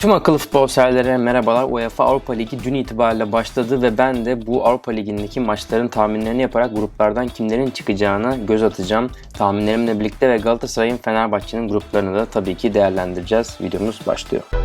Tüm akıllı futbol severlere merhabalar. UEFA Avrupa Ligi dün itibariyle başladı ve ben de bu Avrupa Ligi'ndeki maçların tahminlerini yaparak gruplardan kimlerin çıkacağına göz atacağım. Tahminlerimle birlikte ve Galatasaray'ın Fenerbahçe'nin gruplarını da tabii ki değerlendireceğiz. Videomuz başlıyor.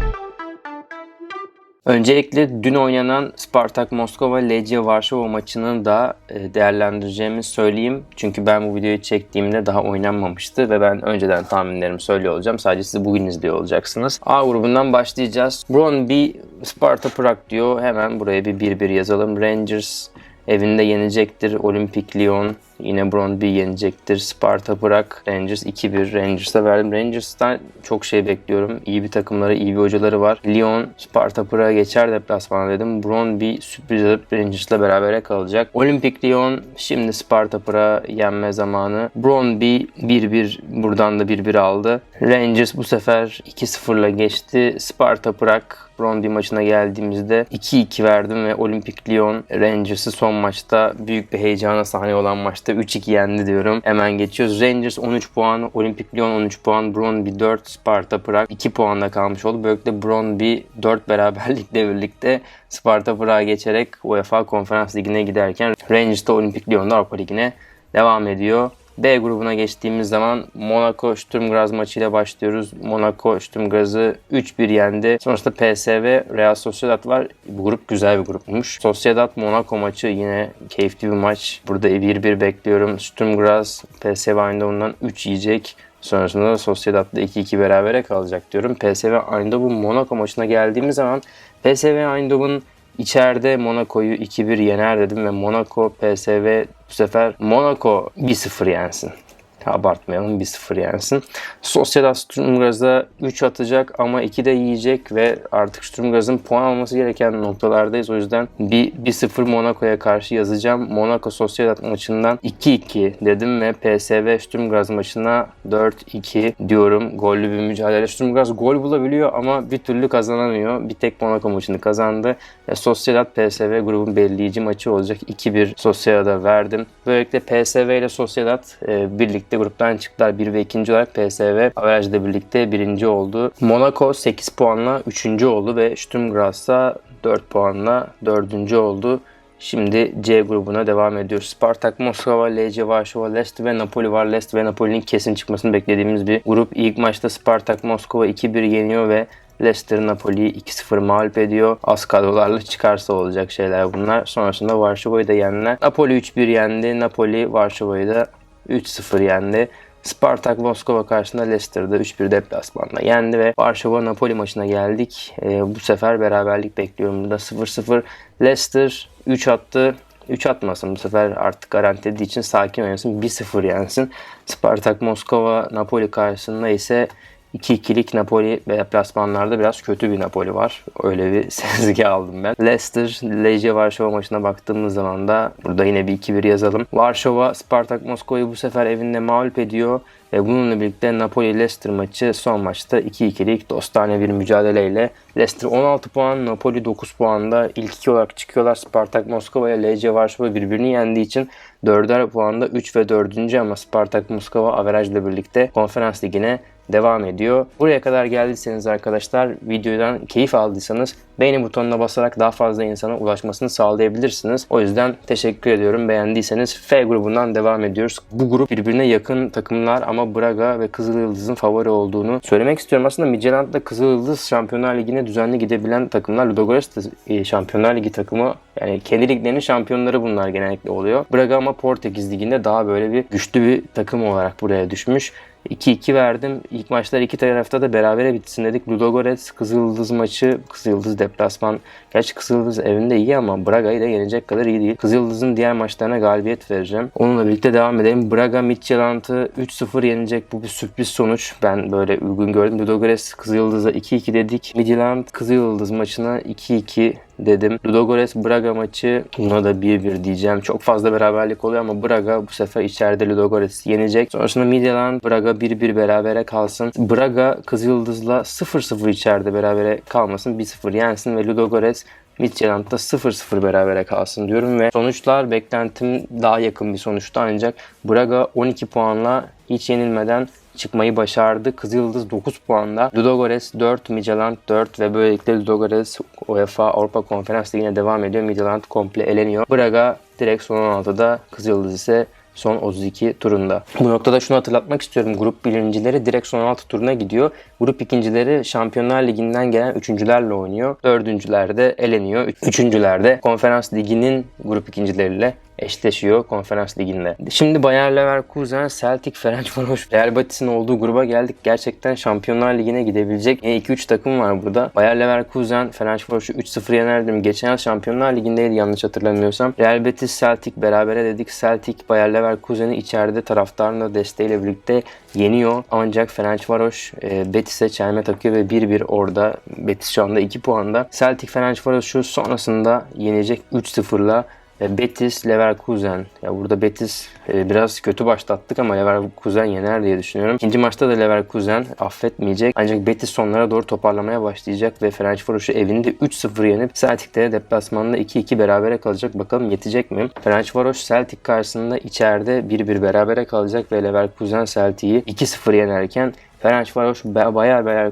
Öncelikle dün oynanan Spartak Moskova Legia Varşova maçını da e, değerlendireceğimi söyleyeyim. Çünkü ben bu videoyu çektiğimde daha oynanmamıştı ve ben önceden tahminlerimi söylüyor olacağım. Sadece siz bugün izliyor olacaksınız. A grubundan başlayacağız. Brøndby Sparta Prag diyor. Hemen buraya bir 1-1 yazalım. Rangers evinde yenecektir. Olimpik Lyon Yine Brøndby yenecektir. Sparta Prag, Rangers 2-1. Rangers'a verdim. Rangers'tan çok şey bekliyorum. İyi bir takımları, iyi bir hocaları var. Lyon, Sparta Prag'a geçer deplasmana dedim. Brøndby sürpriz edip Rangers'la beraber kalacak. Olimpik Lyon şimdi Sparta Prag'a yenme zamanı. Brøndby 1-1 buradan da 1-1 aldı. Rangers bu sefer 2-0'la geçti. Sparta Prag Brøndby maçına geldiğimizde 2-2 verdim ve Olimpik Lyon Rangers'ı son maçta büyük bir heyecana sahne olan maçta maçta 3-2 yendi diyorum. Hemen geçiyoruz. Rangers 13 puan, Olimpik Lyon 13 puan, Brøndby 4, Sparta Prag 2 puanla kalmış oldu. Böylelikle Brøndby 4 beraberlikle birlikte Sparta Prag'a geçerek UEFA Konferans Ligi'ne giderken Rangers de Olimpik Lyon'da Avrupa Ligi'ne devam ediyor. B grubuna geçtiğimiz zaman Monaco Sturm Graz maçıyla başlıyoruz. Monaco Sturm Graz'ı 3-1 yendi. Sonrasında PSV Real Sociedad var. Bu grup güzel bir grupmuş. Sociedad Monaco maçı yine keyifli bir maç. Burada 1-1 bekliyorum. Sturm Graz PSV Eindhoven'dan 3 yiyecek. Sonrasında da Sociedad'da 2-2 berabere kalacak diyorum. PSV Eindhoven Monaco maçına geldiğimiz zaman PSV Eindhoven İçeride Monaco'yu 2-1 yener dedim ve Monaco PSV bu sefer Monaco 1-0 yensin abartmayalım 1-0 yensin. Sociedad Sturmgraz'a 3 atacak ama 2 de yiyecek ve artık Sturmgraz'ın puan alması gereken noktalardayız. O yüzden bir 1-0 Monaco'ya karşı yazacağım. Monaco Sociedad maçından 2-2 dedim ve PSV Sturmgraz maçına 4-2 diyorum. Gollü bir mücadele. Sturmgraz gol bulabiliyor ama bir türlü kazanamıyor. Bir tek Monaco maçını kazandı. Ve Sociedad PSV grubun belirleyici maçı olacak. 2-1 Sociedad'a verdim. Böylelikle PSV ile Sociedad e, birlikte birlikte gruptan çıktılar. 1 ve 2. olarak PSV averajla birlikte birinci oldu. Monaco 8 puanla 3. oldu ve Sturm Graz'da 4 puanla 4. oldu. Şimdi C grubuna devam ediyoruz. Spartak, Moskova, Legia, Varşova, Leicester ve Napoli var. Leicester ve Napoli'nin kesin çıkmasını beklediğimiz bir grup. İlk maçta Spartak Moskova 2-1 yeniyor ve Leicester Napoli'yi 2-0 mağlup ediyor. Az kadrolarla çıkarsa olacak şeyler bunlar. Sonrasında Varşova'yı da yendiler. Napoli 3-1 yendi. Napoli Varşova'yı da 3-0 yendi. Spartak Moskova karşısında Leicester'da 3-1 deplasmanda yendi ve Varşova Napoli maçına geldik. E, bu sefer beraberlik bekliyorum burada 0-0. Leicester 3 attı. 3 atmasın bu sefer artık garantilediği için sakin oynasın 1-0 yensin. Spartak Moskova Napoli karşısında ise 2-2'lik Napoli ve plasmanlarda biraz kötü bir Napoli var. Öyle bir sezgi aldım ben. Leicester, Legia Varşova maçına baktığımız zaman da burada yine bir 2-1 yazalım. Varşova, Spartak Moskova'yı bu sefer evinde mağlup ediyor. Ve bununla birlikte Napoli-Leicester maçı son maçta 2-2'lik dostane bir mücadeleyle Leicester 16 puan, Napoli 9 puanda ilk iki olarak çıkıyorlar. Spartak Moskova ile Legia Varşova birbirini yendiği için 4'er puanda 3 ve 4. ama Spartak Moskova averajla birlikte konferans ligine devam ediyor. Buraya kadar geldiyseniz arkadaşlar videodan keyif aldıysanız beğeni butonuna basarak daha fazla insana ulaşmasını sağlayabilirsiniz. O yüzden teşekkür ediyorum. Beğendiyseniz F grubundan devam ediyoruz. Bu grup birbirine yakın takımlar ama Braga ve Kızıl Yıldız'ın favori olduğunu söylemek istiyorum. Aslında Midtjylland'da Kızıl Yıldız Şampiyonlar Ligi'ne düzenli gidebilen takımlar. Ludogorets de e, Şampiyonlar Ligi takımı. Yani kendi liglerinin şampiyonları bunlar genellikle oluyor. Braga ama Portekiz Ligi'nde daha böyle bir güçlü bir takım olarak buraya düşmüş. 2-2 verdim. İlk maçlar iki tarafta da berabere bitsin dedik. Ludogorets Kızıldız maçı. Kızıldız deplasman. Gerçi Kızıldız evinde iyi ama Braga'yı da yenecek kadar iyi değil. Kızıldız'ın diğer maçlarına galibiyet vereceğim. Onunla birlikte devam edelim. Braga Midtjylland'ı 3-0 yenecek. Bu bir sürpriz sonuç. Ben böyle uygun gördüm. Ludogorets Kızıldız'a 2-2 dedik. Midtjylland Kızıldız maçına 2-2 dedim. Ludogorets Braga maçı buna da 1-1 diyeceğim. Çok fazla beraberlik oluyor ama Braga bu sefer içeride Ludogorets yenecek. Sonrasında Midtjylland Braga 1-1 berabere kalsın. Braga Kızıldız'la 0-0 içeride berabere kalmasın. 1-0 yensin ve Ludogorets Midtjylland'da 0-0 berabere kalsın diyorum ve sonuçlar beklentim daha yakın bir sonuçta ancak Braga 12 puanla hiç yenilmeden çıkmayı başardı. Kızılyıldız 9 puanda. Ludogorets 4, Midtjylland 4 ve böylelikle Ludogorets UEFA Avrupa Konferans Ligi'ne devam ediyor. Midtjylland komple eleniyor. Braga direkt son 16'da Kızılyıldız ise son 32 turunda. Bu noktada şunu hatırlatmak istiyorum. Grup birincileri direkt son 16 turuna gidiyor. Grup ikincileri Şampiyonlar Ligi'nden gelen üçüncülerle oynuyor. Dördüncüler de eleniyor. Üçüncüler de Konferans Ligi'nin grup ikincileriyle eşleşiyor konferans liginde. Şimdi Bayer Leverkusen, Celtic, Ferencvaros, Real Betis'in olduğu gruba geldik. Gerçekten Şampiyonlar Ligi'ne gidebilecek 2-3 takım var burada. Bayer Leverkusen, Ferencvaros'u 3-0 yenerdim. Geçen yıl Şampiyonlar Ligi'ndeydi yanlış hatırlamıyorsam. Real Betis, Celtic berabere dedik. Celtic, Bayer Leverkusen'i içeride taraftarın da desteğiyle birlikte yeniyor. Ancak Ferencvaros e, Betis'e çelme takıyor ve 1-1 orada. Betis şu anda 2 puanda. Celtic Ferencvaros şu sonrasında yenecek 3-0'la ve Betis, Leverkusen. Ya burada Betis e, biraz kötü başlattık ama Leverkusen yener diye düşünüyorum. İkinci maçta da Leverkusen affetmeyecek. Ancak Betis sonlara doğru toparlamaya başlayacak ve Ferencvaros'u evinde 3-0 yenip Celtic'te deplasmanda 2-2 berabere kalacak. Bakalım yetecek mi? Ferencvaros Celtic karşısında içeride 1-1 berabere kalacak ve Leverkusen Celtic'i 2-0 yenerken Ferencvaros bayağı bayağı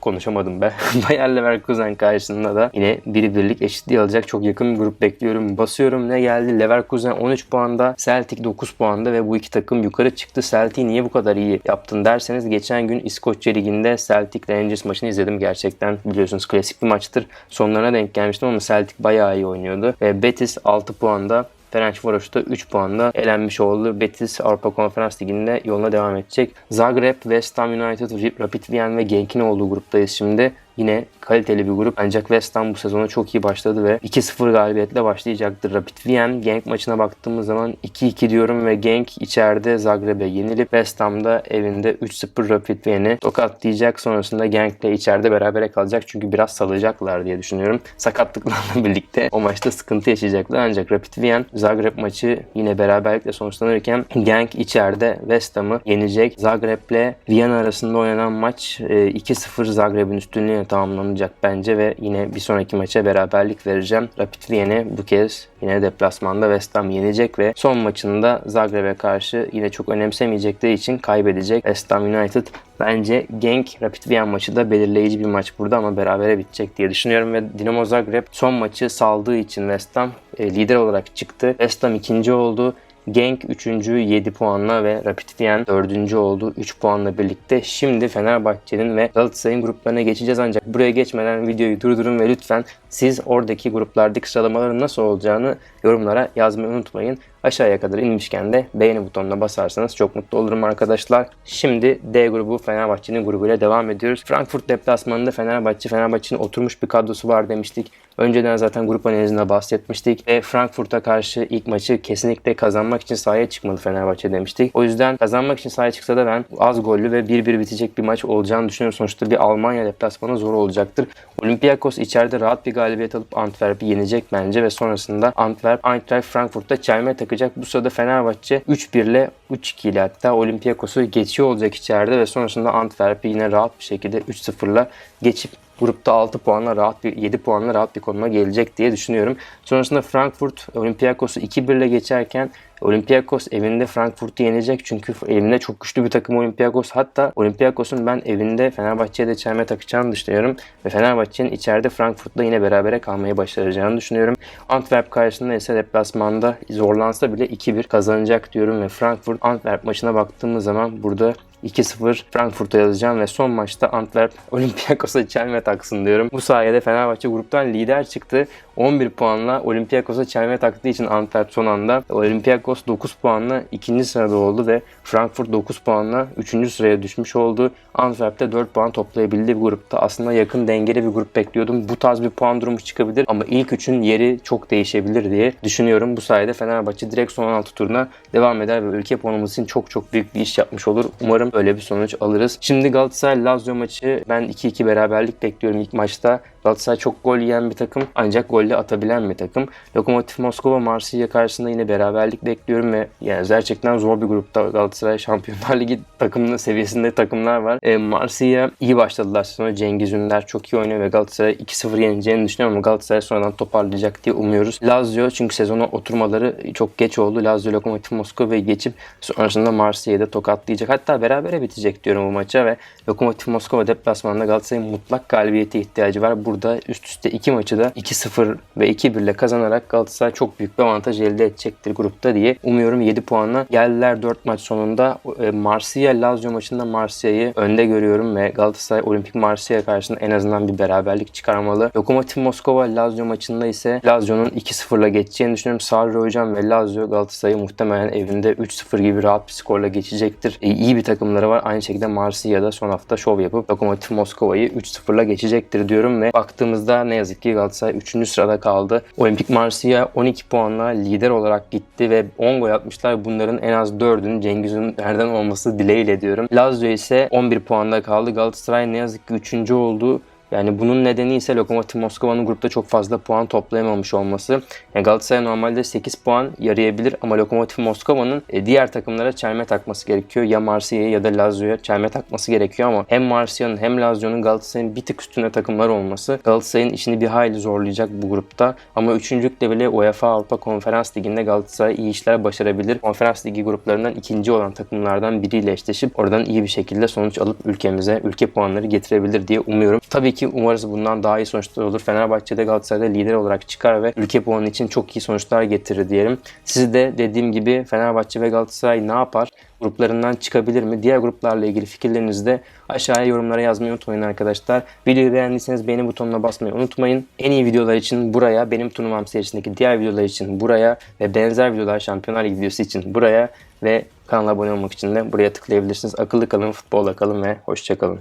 konuşamadım be. Bayer Leverkusen karşısında da yine bir birlik eşitliği alacak çok yakın bir grup bekliyorum. Basıyorum ne geldi? Leverkusen 13 puanda, Celtic 9 puanda ve bu iki takım yukarı çıktı. Celtic niye bu kadar iyi yaptın derseniz geçen gün İskoçya Ligi'nde Celtic Rangers maçını izledim. Gerçekten biliyorsunuz klasik bir maçtır. Sonlarına denk gelmiştim ama Celtic bayağı iyi oynuyordu. Ve Betis 6 puanda Ferencvaros da 3 puanla elenmiş oldu. Betis Avrupa Konferans Ligi'nde yoluna devam edecek. Zagreb, West Ham United, Rapid Wien ve Genk'in olduğu gruptayız şimdi. Yine kaliteli bir grup ancak West Ham bu sezona çok iyi başladı ve 2-0 galibiyetle başlayacaktır. Rapid Wien Genk maçına baktığımız zaman 2-2 diyorum ve Genk içeride Zagreb'e yenilip West Ham'da evinde 3-0 Rapid Wien'i tokatlayacak. Sonrasında Genk'le içeride berabere kalacak çünkü biraz salacaklar diye düşünüyorum. Sakatlıklarla birlikte o maçta sıkıntı yaşayacaklar ancak Rapid Wien Zagreb maçı yine beraberlikle sonuçlanırken Genk içeride West Ham'ı yenecek. Zagreb'le Viyana arasında oynanan maç 2-0 Zagreb'in üstünlüğüne tamamlanacak bence ve yine bir sonraki maça beraberlik vereceğim. Rapid Wien'i bu kez yine deplasmanda West Ham yenecek ve son maçında Zagreb'e karşı yine çok önemsemeyecekleri için kaybedecek. West Ham United Bence Genk Rapid Wien maçı da belirleyici bir maç burada ama berabere bitecek diye düşünüyorum ve Dinamo Zagreb son maçı saldığı için West Ham e, lider olarak çıktı. West Ham ikinci oldu. Genk 3. 7 puanla ve Rapid Wien 4. oldu 3 puanla birlikte. Şimdi Fenerbahçe'nin ve Galatasaray'ın gruplarına geçeceğiz ancak buraya geçmeden videoyu durdurun ve lütfen siz oradaki gruplardaki sıralamaların nasıl olacağını yorumlara yazmayı unutmayın. Aşağıya kadar inmişken de beğeni butonuna basarsanız çok mutlu olurum arkadaşlar. Şimdi D grubu Fenerbahçe'nin grubuyla devam ediyoruz. Frankfurt deplasmanında Fenerbahçe, Fenerbahçe'nin oturmuş bir kadrosu var demiştik. Önceden zaten grup analizinde bahsetmiştik ve Frankfurt'a karşı ilk maçı kesinlikle kazanmak için sahaya çıkmalı Fenerbahçe demiştik. O yüzden kazanmak için sahaya çıksa da ben az gollü ve 1-1 bitecek bir maç olacağını düşünüyorum. Sonuçta bir Almanya deplasmanı zor olacaktır. Olympiakos içeride rahat bir galibiyet alıp Antwerp'i yenecek bence ve sonrasında Antwerp Eintracht Frankfurt'ta çelme takacak. Bu sırada Fenerbahçe 3-1 ile 3-2 ile hatta Olympiakos'u geçiyor olacak içeride ve sonrasında Antwerp'i yine rahat bir şekilde 3-0 ile geçip grupta 6 puanla rahat bir 7 puanla rahat bir konuma gelecek diye düşünüyorum. Sonrasında Frankfurt Olympiakos'u 2-1 ile geçerken Olympiakos evinde Frankfurt'u yenecek çünkü evinde çok güçlü bir takım Olympiakos. Hatta Olympiakos'un ben evinde Fenerbahçe'ye de çelme takacağını düşünüyorum. Ve Fenerbahçe'nin içeride Frankfurt'la yine berabere kalmayı başaracağını düşünüyorum. Antwerp karşısında ise deplasmanda zorlansa bile 2-1 kazanacak diyorum ve Frankfurt Antwerp maçına baktığımız zaman burada 2-0 Frankfurt'a yazacağım ve son maçta Antwerp Olympiakos'a çelme taksın diyorum. Bu sayede Fenerbahçe gruptan lider çıktı. 11 puanla Olympiakos'a çelme taktığı için Antwerp son anda Olympiakos 9 puanla ikinci sırada oldu ve Frankfurt 9 puanla 3. sıraya düşmüş oldu. Antwerp de 4 puan toplayabildi bu grupta. Aslında yakın dengeli bir grup bekliyordum. Bu tarz bir puan durumu çıkabilir ama ilk üçün yeri çok değişebilir diye düşünüyorum. Bu sayede Fenerbahçe direkt son 16 turuna devam eder ve ülke puanımız için çok çok büyük bir iş yapmış olur. Umarım öyle bir sonuç alırız. Şimdi Galatasaray Lazio maçı ben 2-2 beraberlik bekliyorum ilk maçta. Galatasaray çok gol yiyen bir takım ancak golle atabilen bir takım. Lokomotiv Moskova Marsilya karşısında yine beraberlik bekliyorum ve yani gerçekten zor bir grupta Galatasaray Şampiyonlar Ligi takımının seviyesinde takımlar var. E, Marsilya iyi başladılar sonra Cengiz Ünder çok iyi oynuyor ve Galatasaray 2-0 yeneceğini düşünüyorum ama Galatasaray sonradan toparlayacak diye umuyoruz. Lazio çünkü sezona oturmaları çok geç oldu. Lazio Lokomotiv Moskova'yı geçip sonrasında Marsilya'yı da tokatlayacak. Hatta berabere bitecek diyorum bu maça ve Lokomotiv Moskova deplasmanında Galatasaray'ın mutlak galibiyete ihtiyacı var. Burada üst üste iki maçı da 2-0 ve 2-1 ile kazanarak Galatasaray çok büyük bir avantaj elde edecektir grupta diye umuyorum 7 puanla geldiler 4 maç sonunda. E, Marsilya Lazio maçında Marsilya'yı önde görüyorum ve Galatasaray Olimpik Marsilya karşısında en azından bir beraberlik çıkarmalı. Lokomotiv Moskova Lazio maçında ise Lazio'nun 2-0'la geçeceğini düşünüyorum. Sarri Hocam ve Lazio Galatasaray'ı muhtemelen evinde 3-0 gibi rahat bir skorla geçecektir. E, iyi bir takımları var. Aynı şekilde Marsilya'da son hafta şov yapıp Lokomotiv Moskova'yı 3-0'la geçecektir diyorum ve baktığımızda ne yazık ki Galatasaray 3. sırada kaldı. Olimpik Marsilya 12 puanla lider olarak gitti ve 10 gol atmışlar. Bunların en az 4'ünün Cengiz Ünder'den olması dileğiyle diyorum. Lazio ise 11 puanda kaldı. Galatasaray ne yazık ki 3. oldu. Yani bunun nedeni ise Lokomotiv Moskova'nın grupta çok fazla puan toplayamamış olması. Yani Galatasaray normalde 8 puan yarayabilir ama Lokomotiv Moskova'nın e, diğer takımlara çelme takması gerekiyor. Ya Marsilya'ya ya da Lazio'ya çelme takması gerekiyor ama hem Marsilya'nın hem Lazio'nun Galatasaray'ın bir tık üstünde takımlar olması Galatasaray'ın işini bir hayli zorlayacak bu grupta. Ama üçüncülükte bile UEFA Avrupa Konferans Ligi'nde Galatasaray iyi işler başarabilir. Konferans Ligi gruplarından ikinci olan takımlardan biriyle eşleşip oradan iyi bir şekilde sonuç alıp ülkemize ülke puanları getirebilir diye umuyorum. Tabii ki umarız bundan daha iyi sonuçlar olur. Fenerbahçe'de Galatasaray'da lider olarak çıkar ve ülke puanı için çok iyi sonuçlar getirir diyelim. Siz de dediğim gibi Fenerbahçe ve Galatasaray ne yapar? Gruplarından çıkabilir mi? Diğer gruplarla ilgili fikirlerinizi de aşağıya yorumlara yazmayı unutmayın arkadaşlar. Videoyu beğendiyseniz beğeni butonuna basmayı unutmayın. En iyi videolar için buraya, benim turnuvam serisindeki diğer videolar için buraya ve benzer videolar Şampiyonlar Ligi videosu için buraya ve kanala abone olmak için de buraya tıklayabilirsiniz. Akıllı kalın, futbolla kalın ve hoşçakalın.